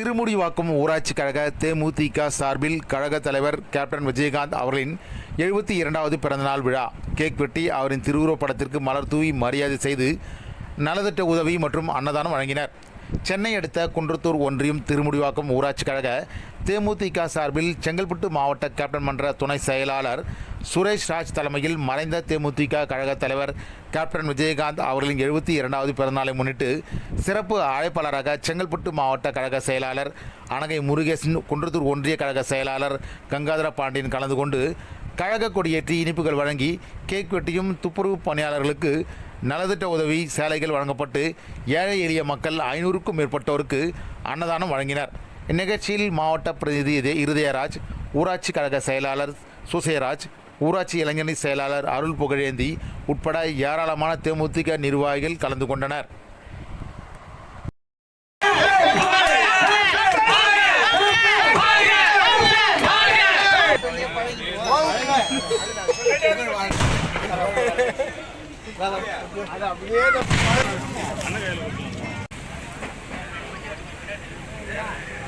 திருமுடிவாக்கம் ஊராட்சி கழக தேமுதிக சார்பில் கழக தலைவர் கேப்டன் விஜயகாந்த் அவர்களின் எழுபத்தி இரண்டாவது பிறந்தநாள் விழா. கேக் வெட்டி அவரின் திருவுருவப் படத்திற்கு மலர் தூவி மரியாதை செய்து நலத்திட்ட உதவி மற்றும் அன்னதானம் வழங்கினர். சென்னை அடுத்த குன்றத்தூர் ஒன்றியம் திருமுடிவாக்கம் ஊராட்சி கழக தேமுதிக சார்பில் செங்கல்பட்டு மாவட்ட கேப்டன் மன்ற துணை செயலாளர் சுரேஷ் ராஜ் தலைமையில் மறைந்த தேமுதிக கழக தலைவர் கேப்டன் விஜயகாந்த் அவர்களின் எழுபத்தி இரண்டாவது பிறந்தநாளை முன்னிட்டு சிறப்பு அழைப்பாளராக செங்கல்பட்டு மாவட்ட கழக செயலாளர் அனகை முருகேசன் குன்றத்தூர் ஒன்றிய கழக செயலாளர் கங்காதர பாண்டியன் கலந்து கொண்டு கழக கொடியேற்றி இனிப்புகள் வழங்கி கேக் வெட்டியும் துப்புரவு பணியாளர்களுக்கு நலத்திட்ட உதவி சேலைகள் வழங்கப்பட்டு ஏழை எளிய மக்கள் ஐநூறுக்கும் மேற்பட்டோருக்கு அன்னதானம் வழங்கினர். இந்நிகழ்ச்சியில் மாவட்ட பிரதிநிதி இருதயராஜ் ஊராட்சி கழக செயலாளர் சுசேராஜ் ஊராட்சி இளைஞரணி செயலாளர் அருள் புகழேந்தி உட்பட ஏராளமான தேமுதிக நிர்வாகிகள் கலந்து கொண்டனர்.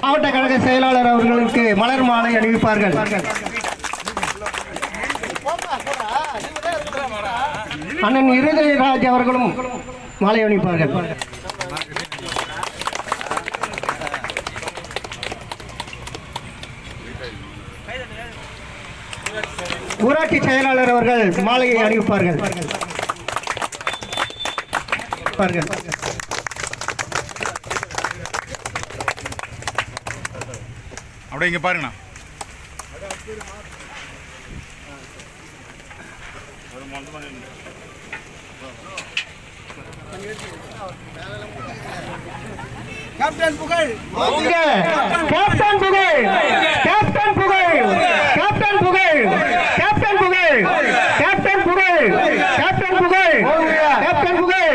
மாவட்ட கழக செயலாளர் அவர்களுக்கு மலர் மாலை அணிவிப்பார்கள். அண்ணன் இருதயராஜ் அவர்களும் மாலை அணிவிப்பார்கள். ஊராட்சி செயலாளர் அவர்கள் மாலையை அணிவிப்பார்கள் பார்கள். அப்படியே இங்கே பாருங்கண்ணா. கேப்டன் புகழ் கேப்டன் புகழ் கேப்டன் புகழ் கேப்டன் புகழ் கேப்டன் புகழ் கேப்டன் புகழ் கேப்டன் புகழ்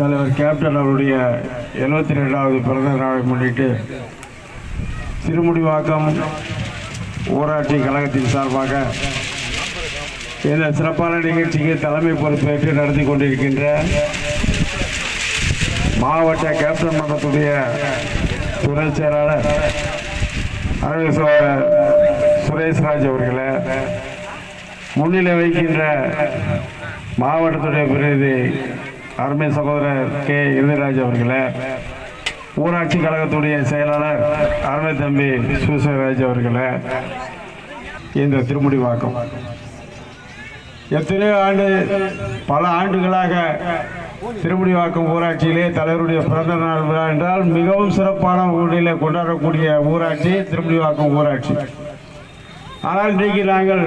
தலைவர் கேப்டன் அவருடைய எழுபத்தி ரெண்டாவது பிறந்த நாளை முன்னிட்டு திருமுடிவாக்கம் ஊராட்சி கழகத்தின் சார்பாக இந்த சிறப்பான நிகழ்ச்சிக்கு தலைமை பொறுப்பேற்று நடத்தி கொண்டிருக்கின்ற மாவட்ட கேப்டன் மன்றத்துடைய துணை செயலாளர் அருள் சுரேஷ்ராஜ் அவர்களை முன்னிலை வைக்கின்ற மாவட்டத்துடைய பிரதிநிதி அருமை சகோதரர் கே இருதிராஜ் அவர்களே ஊராட்சி கழகத்துடைய செயலாளர் அருமை தம்பி சுசேராஜ் அவர்களே இந்த திருமுடிவாக்கம் எத்தனையோ ஆண்டு பல ஆண்டுகளாக திருமுடிவாக்கம் ஊராட்சியிலே தலைவருடைய பிறந்த நாள் விழா என்றால் மிகவும் சிறப்பான முறையிலே கொண்டாடக்கூடிய ஊராட்சி திருமுடிவாக்கம் ஊராட்சி. ஆனால் இன்றைக்கு நாங்கள்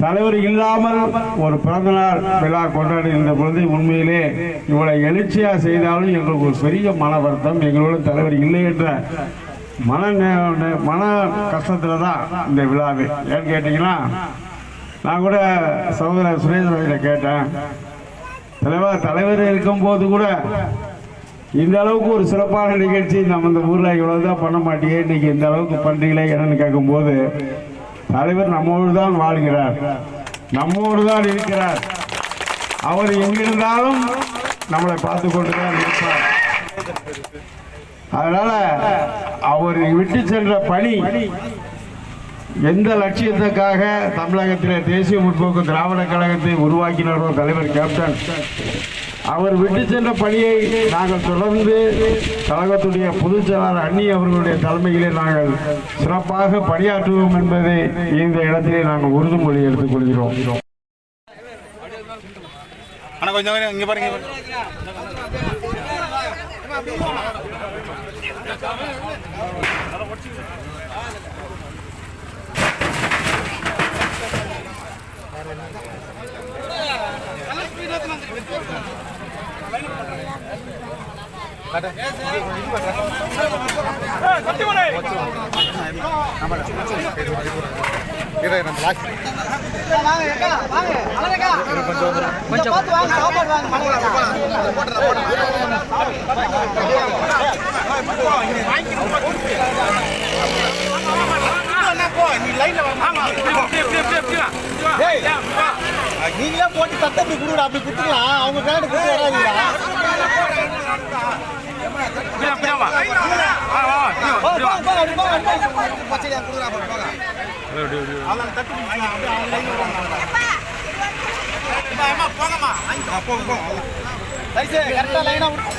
தலைவர் இல்லாமல் ஒரு பிறந்தநாள் விழா கொண்டாடுகின்ற பொழுது உண்மையிலே இவ்வளவு எழுச்சியா செய்தாலும் எங்களுக்கு ஒரு பெரிய மன வருத்தம். எங்களோட தலைவர் இல்லை என்ற மன நே- நே- மன கஷ்டத்துல தான் இந்த விழாவே ஏன்னு கேட்டீங்கன்னா நான் கூட சகோதரர் சுரேந்திர கேட்டேன். தலைவர் தலைவர் இருக்கும்போது கூட இந்த அளவுக்கு ஒரு சிறப்பான நிகழ்ச்சி நம்ம இந்த ஊரில் இவ்வளவுதான் பண்ண மாட்டேங்க இன்னைக்கு இந்த அளவுக்கு பண்றீங்களே என்னன்னு கேட்கும்போது தலைவர் நம்மோடு தான் வாழ்கிறார். நம்மோடு தான் இருக்கிறார். அவர் எங்கிருந்தாலும் நம்மளை பார்த்து கொண்டு தான் இருப்பார். அதனால அவர் விட்டு சென்ற பணி எந்த லட்சியத்துக்காக தமிழகத்தில் தேசிய முற்போக்கு திராவிட கழகத்தை உருவாக்கினாரோ தலைவர் கேப்டன் அவர் விட்டு சென்ற பணியை நாங்கள் தொடர்ந்து கழகத்துடைய பொதுச் செயலாளர் அண்ணி அவர்களுடைய தலைமையிலே நாங்கள் சிறப்பாக பணியாற்றுவோம் என்பதை இந்த இடத்திலே நாங்கள் உறுதிமொழி எடுத்துக்கொள்கிறோம் கொள்கிறோம் you. கொஞ்சம் இங்கே பாருங்க வாங்க. நீங்களே போட்டு தத்தை அப்படி கொடுக்குறா அப்படி கொடுத்துக்கலாம் அவங்க கேட்டு கொடுத்து வராதீங்களா கரெக்டா லைனா மேலும்